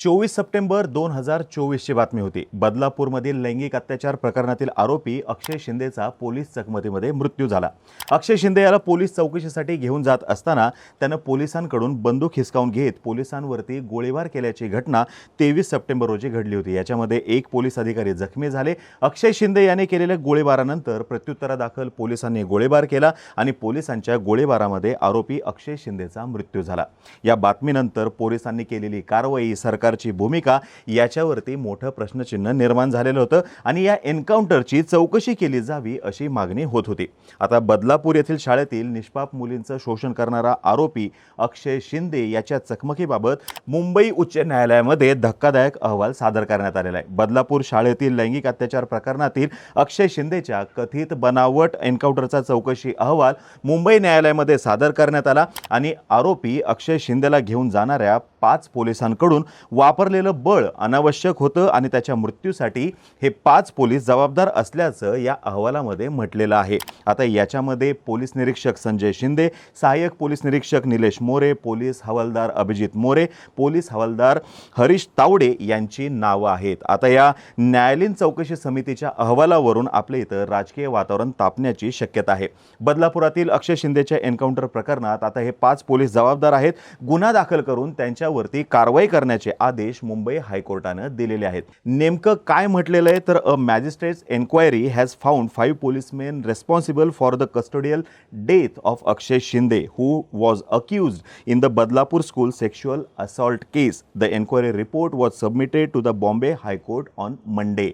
चोवीस सप्टेंबर दोन हजार चोवीसची बातमी होती. बदलापूरमधील लैंगिक अत्याचार प्रकरणातील आरोपी अक्षय शिंदेचा पोलीस चकमकीमध्ये मृत्यू झाला. अक्षय शिंदे याला पोलीस चौकशीसाठी घेऊन जात असताना त्यानं पोलिसांकडून बंदूक हिसकावून घेत पोलिसांवरती गोळीबार केल्याची घटना तेवीस सप्टेंबर रोजी घडली होती. याच्यामध्ये एक पोलीस अधिकारी जखमी झाले. अक्षय शिंदे याने केलेल्या गोळीबारानंतर प्रत्युत्तरादाखल पोलिसांनी गोळीबार केला आणि पोलिसांच्या गोळीबारामध्ये आरोपी अक्षय शिंदेचा मृत्यू झाला. या बातमीनंतर पोलिसांनी केलेली कारवाई सरकार सरकारची भूमिका याच्यावरती मोठं प्रश्नचिन्ह निर्माण झालेलं होतं आणि या एन्काउंटरची चौकशी केली जावी अशी मागणी होत होती. आता बदलापूर येथील शाळेतील निष्पाप मुलींचं शोषण करणारा आरोपी अक्षय शिंदे याच्या चकमकीबाबत मुंबई उच्च न्यायालयामध्ये धक्कादायक अहवाल सादर करण्यात आलेला आहे. बदलापूर शाळेतील लैंगिक अत्याचार प्रकरणातील अक्षय शिंदेच्या कथित बनावट एन्काउंटरचा चौकशी अहवाल मुंबई न्यायालयामध्ये सादर करण्यात आला आणि आरोपी अक्षय शिंदेला घेऊन जाणाऱ्या पाच पोलिसांकडून वापरलेलं बळ अनावश्यक होतं आणि त्याच्या मृत्यूसाठी हे पाच पोलीस जबाबदार असल्याचं या अहवालामध्ये म्हटलेलं आहे. आता याच्यामध्ये पोलीस निरीक्षक संजय शिंदे सहाय्यक पोलीस निरीक्षक निलेश मोरे पोलीस हवालदार अभिजित मोरे पोलीस हवालदार हरीश तावडे यांची नावं आहेत. आता या न्यायालयीन चौकशी समितीच्या अहवालावरून आपल्या इथं राजकीय वातावरण तापण्याची शक्यता आहे. बदलापुरातील अक्षय शिंदेच्या एन्काउंटर प्रकरणात आता हे पाच पोलीस जबाबदार आहेत. गुन्हा दाखल करून त्यांच्या त्यांच्यावरती कारवाई करण्याचे आदेश मुंबई हायकोर्टानं दिलेले आहेत. नेमकं काय म्हटलेलं आहे? तर a magistrate's enquiry has found five policemen responsible for the custodial death of Akshay Shinde who was accused in the Badlapur school sexual assault case. The enquiry report was submitted to the Bombay high court on Monday.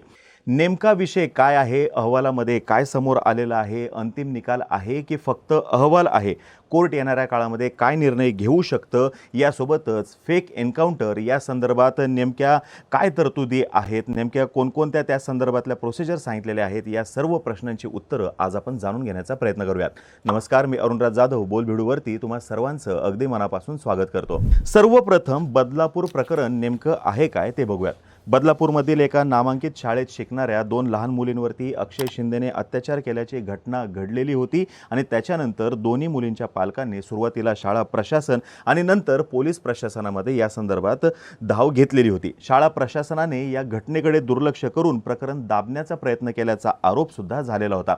नेमका विषय काय आहे? अहवालामध्ये काय समोर आलेला आहे? अंतिम निकाल आहे की फक्त अहवाल आहे? कोर्ट येणाऱ्या काळामध्ये काय निर्णय घेऊ शकतं? यासोबतच फेक एन्काउंटर या संदर्भात नेमक्या काय तरतुदी आहेत? नेमक्या कोणकोणत्या त्या संदर्भातल्या प्रोसिजर सांगितलेल्या आहेत? या सर्व प्रश्नांची उत्तरं आज आपण जाणून घेण्याचा प्रयत्न करूयात. नमस्कार मी अरुणराज जाधव बोलभिडूवरती तुम्हा सर्वांचं अगदी मनापासून स्वागत करतो. सर्वप्रथम बदलापूर प्रकरण नेमकं आहे काय ते बघूयात. बदलापूरमधील एका नामांकित शाळेत शिकणाऱ्या दोन लहान मुलींवरती अक्षय शिंदेने अत्याचार केल्याची घटना घडलेली होती आणि त्याच्यानंतर दोन्ही मुलींच्या पालकांनी सुरुवातीला शाळा प्रशासन आणि नंतर पोलीस प्रशासनामध्ये या संदर्भात धाव घेतलेली होती. शाळा प्रशासनाने या घटनेकडे दुर्लक्ष करून प्रकरण दाबण्याचा प्रयत्न केल्याचा आरोपसुद्धा झालेला होता.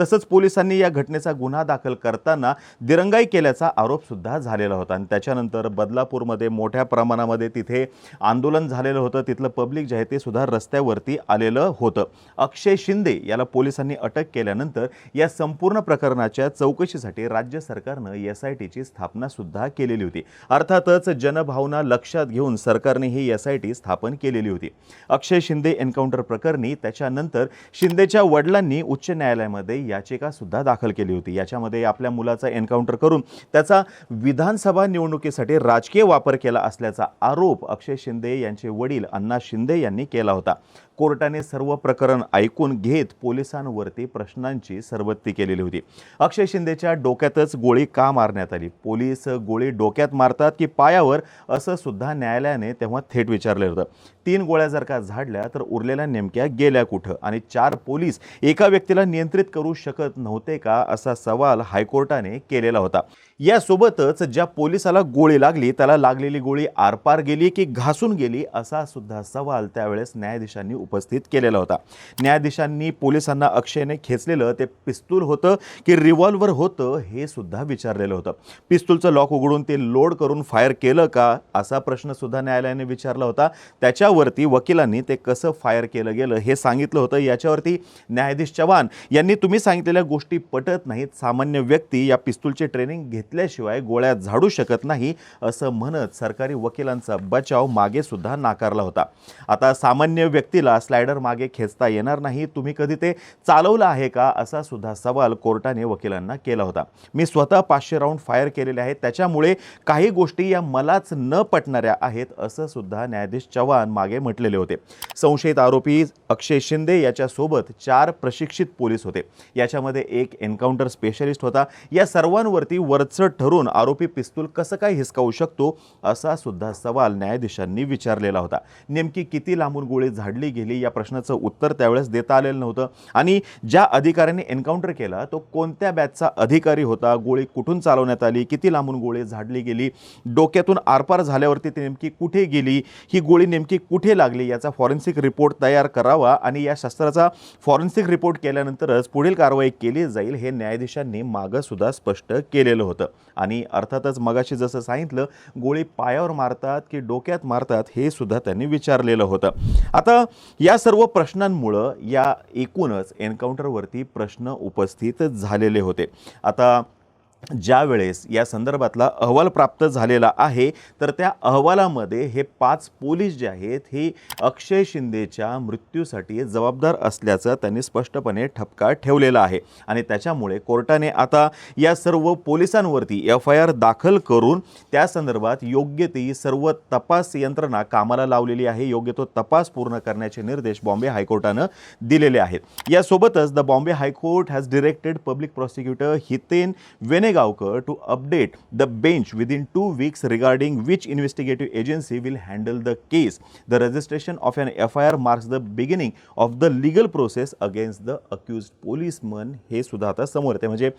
तसंच पोलिसांनी या घटनेचा गुन्हा दाखल करताना दिरंगाई केल्याचा आरोपसुद्धा झालेला होता. आणि त्याच्यानंतर बदलापूरमध्ये मोठ्या प्रमाणामध्ये तिथे आंदोलन झालेलं होतं. तिथलं पब्लिक जे आहे ते सुद्धा रस्त्यावरती आलेलं होतं. अक्षय शिंदे याला पोलिसांनी अटक केल्यानंतर या संपूर्ण प्रकरणाच्या चौकशीसाठी राज्य सरकारनं एस आय टीची स्थापना सुद्धा केलेली होती. अर्थातच जनभावना लक्षात घेऊन सरकारने ही एस आय टी स्थापन केलेली होती. अक्षय शिंदे एन्काउंटर प्रकरणी त्याच्यानंतर शिंदेच्या वडिलांनी उच्च न्यायालयामध्ये याचिका सुद्धा दाखल केली होती. याच्यामध्ये आपल्या मुलाचा एन्काउंटर करून त्याचा विधानसभा निवडणुकीसाठी राजकीय वापर केला असल्याचा आरोप अक्षय शिंदे यांचे वडील अण्णा शिंदे यांनी केला होता. कोर्टाने सर्व प्रकरण ऐकून घेत पोलिसांवरती प्रश्नांची सरबत्ती केलेली होती. अक्षय शिंदेच्या डोक्यातच गोळी का मारण्यात आली? पोलीस गोळी डोक्यात मारतात की पायावर? असं सुद्धा न्यायालयाने तेव्हा थेट विचारलं होतं. तीन गोळ्या जर का झाडल्या तर उरलेल्या नेमक्या गेल्या कुठं? आणि चार पोलीस एका व्यक्तीला नियंत्रित करू शकत नव्हते का? असा सवाल हायकोर्टाने केलेला होता. यासोबतच ज्या पोलिसाला गोळी लागली त्याला लागलेली गोळी आरपार गेली की घासून गेली असा सुद्धा सवाल त्यावेळेस न्यायाधीशांनी उपस्थित केलेला होता. न्यायाधीशांनी पोलिसांना अक्षयने खेचलेलं ते पिस्तूल होतं की रिव्हॉल्वर होतं हे सुद्धा विचारलेलं होतं. पिस्तूलचं लॉक उघडून ते लोड करून फायर केलं का असा प्रश्न सुद्धा न्यायालयाने विचारला होता. त्याच्यावरती वकिलांनी ते कसं फायर केलं गेलं हे सांगितलं होतं. याच्यावरती न्यायाधीश चव्हाण यांनी तुम्ही सांगितलेल्या गोष्टी पटत नाहीत. सामान्य व्यक्ती या पिस्तूलचे ट्रेनिंग घेतल्याशिवाय गोळ्या झाडू शकत नाही असं म्हणत सरकारी वकिलांचा बचाव मागे सुद्धा नाकारला होता. आता सामान्य व्यक्तीला स्लायडर मागे खेचता येणार नाही तुम्ही कधी ते चालवलं आहे का असा सुद्धा सवाल कोर्टाने वकिलांना केला होता. मी स्वतः पाचशे राऊंड फायर केलेले आहेत त्याच्यामुळे काही गोष्टी या मलाच न पटणाऱ्या आहेत असं सुद्धा न्यायाधीश चव्हाण मागे म्हटलेले होते. संशयित आरोपी अक्षय शिंदे याच्यासोबत चार प्रशिक्षित पोलीस होते. याच्यामध्ये एक एन्काउंटर स्पेशलिस्ट होता. या सर्वांवरती वरच असं ठरून आरोपी पिस्तूल कसं काय हिसकावू शकतो असा सुद्धा सवाल न्यायाधीशांनी विचारलेला होता. नेमकी किती लांबून गोळी झाडली गेली या प्रश्नाचं उत्तर त्यावेळेस देता आलेलं नव्हतं. आणि ज्या अधिकाऱ्याने एन्काउंटर केला तो कोणत्या बॅचचा अधिकारी होता गोळी कुठून चालवण्यात आली किती लांबून गोळी झाडली गेली डोक्यातून आरपार झाल्यावरती ती नेमकी कुठे गेली ही गोळी नेमकी कुठे लागली याचा फॉरेन्सिक रिपोर्ट तयार करावा आणि या शस्त्राचा फॉरेन्सिक रिपोर्ट केल्यानंतरच पुढील कारवाई केली जाईल हे न्यायाधीशांनी मागंसुद्धा स्पष्ट केलेलं होतं. आणि अर्थातच मगाशी जसं सांगितलं गोळी पायावर मारतात की डोक्यात मारतात हे सुद्धा त्यांनी विचारलेलं होतं. आता या सर्व प्रश्नांमुळं या एकूणच एन्काउंटरवरती प्रश्न उपस्थित झालेले होते. आता ज्या वेळेस या संदर्भातला अहवाल प्राप्त झालेला आहे तर त्या अहवालामध्ये हे पाच पोलीस जे आहेत हे अक्षय शिंदेच्या मृत्यूसाठी जबाबदार असल्याचं त्यांनी स्पष्टपणे ठपका ठेवलेला आहे. आणि त्याच्यामुळे कोर्टाने आता या सर्व पोलिसांवरती एफ आय आर दाखल करून त्या संदर्भात योग्य ती सर्व तपास यंत्रणा कामाला लावलेली आहे. योग्य तो तपास पूर्ण करण्याचे निर्देश बॉम्बे हायकोर्टानं दिलेले आहेत. यासोबतच the Bombay high court has directed public prosecutor Hiten Vene to update the bench within two weeks regarding which investigative agency will handle the case the registration of an F I R marks the beginning of the legal process against the accused policeman हे सुद्धा आता समोर येते म्हणजे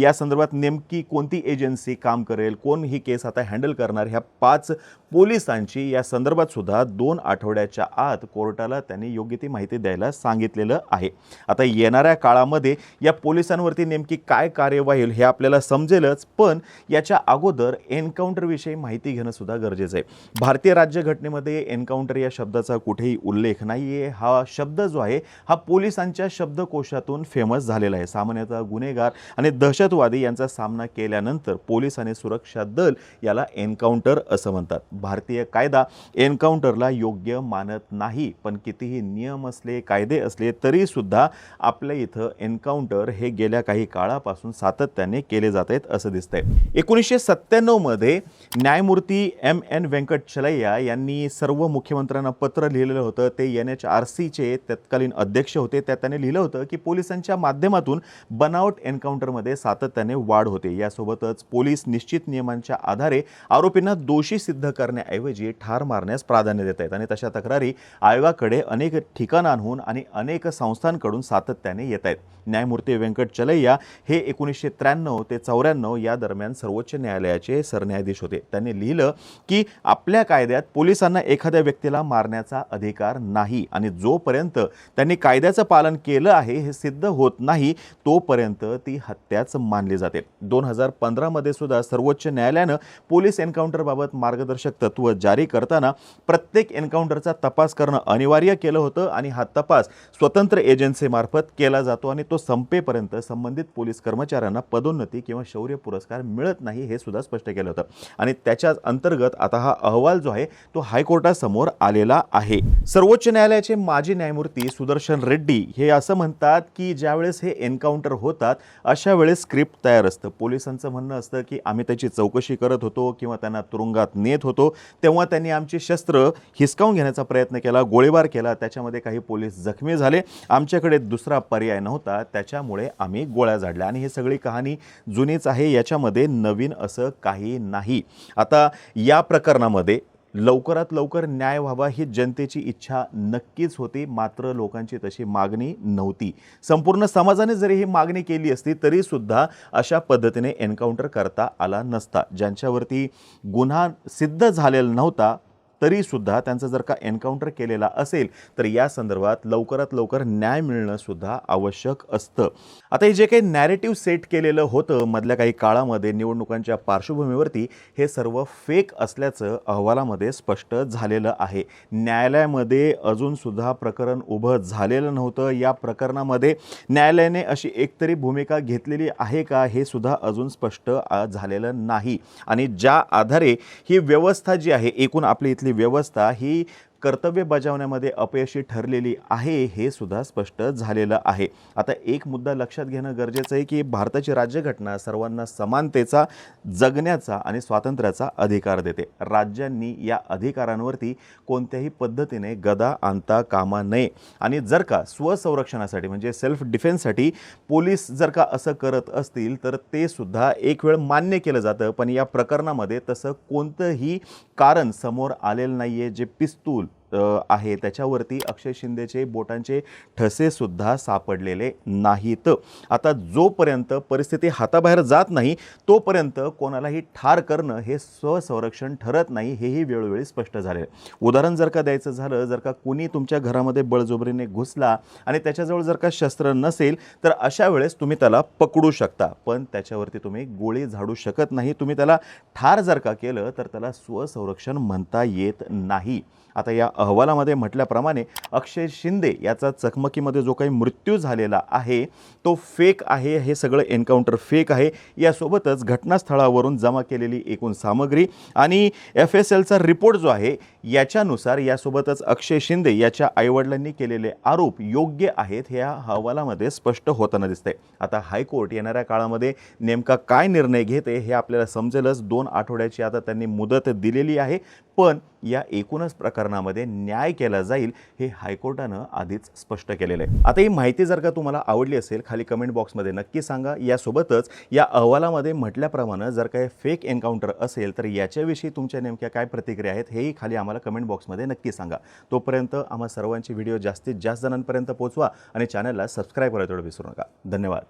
या संदर्भात नेमकी कोणती एजन्सी काम करेल कोण ही केस आता हँडल करणार ह्या पाच पोलिसांची या संदर्भात सुद्धा दोन आठवड्याच्या आत कोर्टाला त्यांनी योग्य ती माहिती द्यायला सांगितलेलं आहे. आता येणाऱ्या काळामध्ये या पोलिसांवरती नेमकी काय कार्यवाही होईल हे आपल्याला समजेलच पण याच्या अगोदर एन्काउंटरविषयी माहिती घेणं सुद्धा गरजेचं आहे. भारतीय राज्यघटनेमध्ये एन्काउंटर या शब्दाचा कुठेही उल्लेख नाही आहे हा शब्द जो आहे हा पोलिसांच्या शब्दकोशातून फेमस झालेला आहे. सामान्यतः गुन्हेगार आणि दहशतवादी यांचा सामना केल्यानंतर पोलीस आणि सुरक्षा दल याला एन्काउंटर असं म्हणतात. भारतीय कायदा एन्काउंटरला योग्य मानत नाही पण कितीही नियम असले कायदे असले तरीसुद्धा आपल्या इथं एन्काउंटर हे गेल्या काही काळापासून सातत्याने केले जात आहेत असं दिसतंय. एकोणीसशे सत्त्याण्णवमध्ये न्यायमूर्ती एम एन व्यंकटचलय्या यांनी सर्व मुख्यमंत्र्यांना पत्र लिहिलेलं होतं. ते एन एच आर सीचे तत्कालीन अध्यक्ष होते. त्यात त्यांनी लिहिलं होतं की पोलिसांच्या माध्यमातून बनावट एन्काउंटरमध्ये सातत्याने वाढ होते. यासोबतच पोलीस निश्चित नियमांच्या आधारे आरोपींना दोषी सिद्ध करण्याऐवजी ठार मारण्यास प्राधान्य देत आहेत. आणि तशा तक्रारी आयोगाकडे अनेक ठिकाणांहून आणि अनेक संस्थांकडून सातत्याने येत आहेत. न्यायमूर्ती व्यंकट चलैया हे एकोणीसशे त्र्याण्णव ते चौऱ्याण्णव या दरम्यान सर्वोच्च न्यायालयाचे सरन्यायाधीश होते. त्यांनी लिहिलं की आपल्या कायद्यात पोलिसांना एखाद्या व्यक्तीला मारण्याचा अधिकार नाही आणि जोपर्यंत त्यांनी कायद्याचं पालन केलं आहे हे सिद्ध होत नाही तोपर्यंत ती हत्याच मानली जाते. दोन हजार पंधरामध्ये सुद्धा सर्वोच्च न्यायालयानं पोलीस एन्काउंटरबाबत मार्गदर्शक तत्त्व जारी करताना प्रत्येक एन्काउंटरचा तपास करणं अनिवार्य केलं होतं आणि हा तपास स्वतंत्र एजन्सीमार्फत केला जातो आणि तो संपेपर्यंत संबंधित पोलीस कर्मचाऱ्यांना पदोन्नती किंवा शौर्य पुरस्कार मिळत नाही हे सुद्धा स्पष्ट केलं होतं. आणि त्याच्याच अंतर्गत आता हा अहवाल जो आहे तो हायकोर्टासमोर आलेला आहे. सर्वोच्च न्यायालयाचे माजी न्यायमूर्ती सुदर्शन रेड्डी हे असं म्हणतात की ज्यावेळेस हे एन्काउंटर होतात अशा वेळेस स्क्रिप्ट तयार असतं. पोलिसांचं म्हणणं असतं की आम्ही त्याची चौकशी करत होतो किंवा त्यांना तुरुंगात नेत होतो तेव्हा त्यांनी आमची शस्त्र हिसकावून घेण्याचा प्रयत्न केला गोळीबार केला त्याच्यामध्ये काही पोलीस जखमी झाले. आमच्याकडे दुसरा पर्याय नव्हता त्याच्यामुळे आम्ही गोळ्या झाडल्या. आणि ही सगळी कहाणी जुनीच आहे याच्यामध्ये नवीन असं काही नाही. आता या प्रकरणामध्ये लवकरात लवकर न्याय व्हावा ही जनतेची इच्छा नक्कीच होती मात्र लोकांची तशी मागणी नव्हती. संपूर्ण समाजाने जरी ही मागणी केली असती तरीसुद्धा अशा पद्धतीने एन्काउंटर करता आला नसता. ज्यांच्यावरती गुन्हा सिद्ध झालेला नव्हता तरीसुद्धा त्यांचं जर का एन्काउंटर केलेला असेल तर या संदर्भात लवकरात लवकर न्याय मिळणं सुद्धा आवश्यक असतं. आता हे जे काही नॅरेटिव्ह सेट केलेलं होतं मधल्या काही काळामध्ये निवडणुकांच्या पार्श्वभूमीवरती हे सर्व फेक असल्याचं अहवालामध्ये स्पष्ट झालेलं आहे. न्यायालयामध्ये अजूनसुद्धा प्रकरण उभं झालेलं नव्हतं. या प्रकरणामध्ये न्यायालयाने अशी एकतरी भूमिका घेतलेली आहे का हे सुद्धा अजून स्पष्ट झालेलं नाही. आणि ज्या आधारे ही व्यवस्था जी आहे एकूण आपली इथली व्यवस्था ही कर्तव्य बजावण्यामध्ये अपयशी ठरलेली आहे हे सुद्धा स्पष्ट झालेलं आहे. आता एक मुद्दा लक्षात घेणं गरजेचं आहे की भारताची राज्यघटना सर्वांना समानतेचा जगण्याचा आणि स्वातंत्र्याचा अधिकार देते. राज्यांनी या अधिकारांवरती कोणत्याही पद्धतीने गदा आणता कामा नये. आणि जर का स्वसंरक्षणासाठी म्हणजे सेल्फ डिफेन्ससाठी पोलीस जर का असं करत असतील तर ते सुद्धा एक वेळ मान्य केलं जातं. पण या प्रकरणामध्ये तसं कोणतंही कारण समोर आलेलं नाही आहे जे पिस्तूल आहे. त्याच्यावरती अक्षय शिंदेचे बोटांचे ठसेसुद्धा सापडलेले नाहीत. आता जोपर्यंत परिस्थिती हाताबाहेर जात नाही तोपर्यंत कोणालाही ठार करणं हे स्वसंरक्षण ठरत नाही हेही वेळोवेळी स्पष्ट झाले उदाहरण जर का द्यायचं झालं जर का कुणी तुमच्या घरामध्ये बळजोबरीने घुसला आणि त्याच्याजवळ जर का शस्त्र नसेल तर अशा वेळेस तुम्ही त्याला पकडू शकता. पण त्याच्यावरती तुम्ही गोळी झाडू शकत नाही. तुम्ही त्याला ठार जर का केलं तर त्याला स्वसंरक्षण म्हणता येत नाही. आता या अहवालामध्ये म्हटल्याप्रमाणे अक्षय शिंदे याचा चकमकीमध्ये जो काही मृत्यू झालेला आहे तो फेक आहे हे सगळं एन्काउंटर फेक आहे. यासोबतच घटनास्थळावरून जमा केलेली एकूण सामग्री आणि एफ एस एलचा रिपोर्ट जो आहे याच्यानुसार यासोबतच अक्षय शिंदे याच्या आईवडिलांनी केलेले आरोप योग्य आहेत हे या अहवालामध्ये स्पष्ट होताना दिसते आता हायकोर्ट येणाऱ्या काळामध्ये नेमका काय निर्णय घेते हे आपल्याला समजेलच. दोन आठवड्याची आता त्यांनी मुदत दिलेली आहे. पण या एकूणच प्रकरणामध्ये न्याय केला जाईल हे हायकोर्टानं आधीच स्पष्ट केलेलं आहे. आता ही माहिती जर का तुम्हाला आवडली असेल खाली कमेंट बॉक्समध्ये नक्की सांगा. यासोबतच या अहवालामध्ये म्हटल्याप्रमाणे जर काही फेक एन्काउंटर असेल तर याच्याविषयी तुमच्या नेमक्या काय प्रतिक्रिया आहेत हेही खाली आम्हाला कमेंट बॉक्समध्ये नक्की सांगा. तोपर्यंत आम्हा सर्वांची व्हिडिओ जास्तीत जास्त जणांपर्यंत पोहोचवा आणि चॅनलला सबस्क्राईब करायला तेवढं विसरू नका. धन्यवाद.